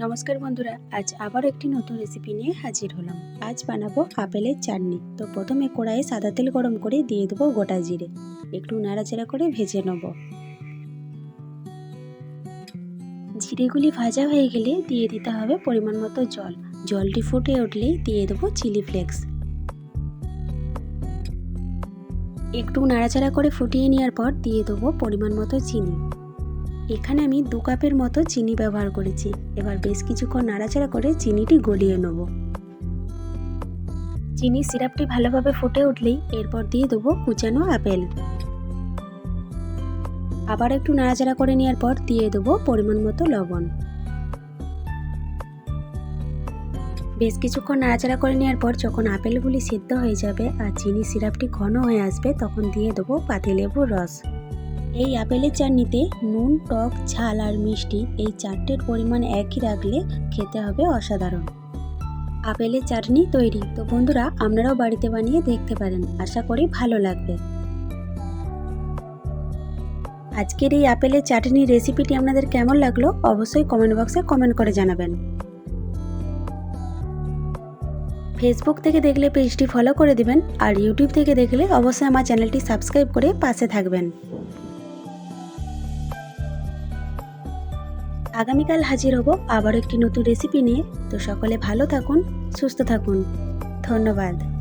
নমস্কার বন্ধুরা, আজ আবার একটি নতুন রেসিপি নিয়ে হাজির হলাম। আজ বানাবো আপেলের চাটনি। তো প্রথমে কড়াইয়ে সাদা তেল গরম করে দিয়ে দেবো গোটা জিরে। একটু নাড়াচাড়া করে ভেজে নেব। জিরেগুলি ভাজা হয়ে গেলে দিয়ে দিতে হবে পরিমাণ মতো জল। জলটি ফুটে উঠলেই দিয়ে দেবো চিলি ফ্লেক্স। একটু নাড়াচাড়া করে ফুটিয়ে নেওয়ার পর দিয়ে দেবো পরিমাণ মতো চিনি। এখানে আমি দু কাপের মতো চিনি ব্যবহার করেছি। এবার বেশ কিছুক্ষণ নাড়াচাড়া করে চিনিটি গলিয়ে নেব। চিনি সিরাপটি ভালোভাবে ফুটে উঠলেই এরপর দিয়ে দেবো কুচানো আপেল। আবার একটু নাড়াচাড়া করে নেওয়ার পর দিয়ে দেবো পরিমাণ মতো লবণ। বেশ কিছুক্ষণ নাড়াচাড়া করে নেওয়ার পর যখন আপেলগুলি সেদ্ধ হয়ে যাবে আর চিনি সিরাপটি ঘন হয়ে আসবে, তখন দিয়ে দেবো পাতিলেবুর রস। এই আপেলের চাটনিতে নুন, টক, ঝাল আর মিষ্টি এই চারটের পরিমাণ একই রাখলে খেতে হবে অসাধারণ। আপেলের চাটনি তৈরি। তো বন্ধুরা, আপনারাও বাড়িতে বানিয়ে দেখতে পারেন। আশা করি ভালো লাগবে। আজকের এই আপেলের চাটনির রেসিপিটি আপনাদের কেমন লাগল অবশ্যই কমেন্ট বক্সে কমেন্ট করে জানাবেন। ফেসবুক থেকে দেখলে পেজটি ফলো করে দিবেন আর ইউটিউব থেকে দেখলে অবশ্যই আমার চ্যানেলটি সাবস্ক্রাইব করে পাশে থাকবেন। আগামীকাল হাজির হব আবার একটি নতুন রেসিপি নিয়ে। তো সকলে ভালো থাকুন, সুস্থ থাকুন। ধন্যবাদ।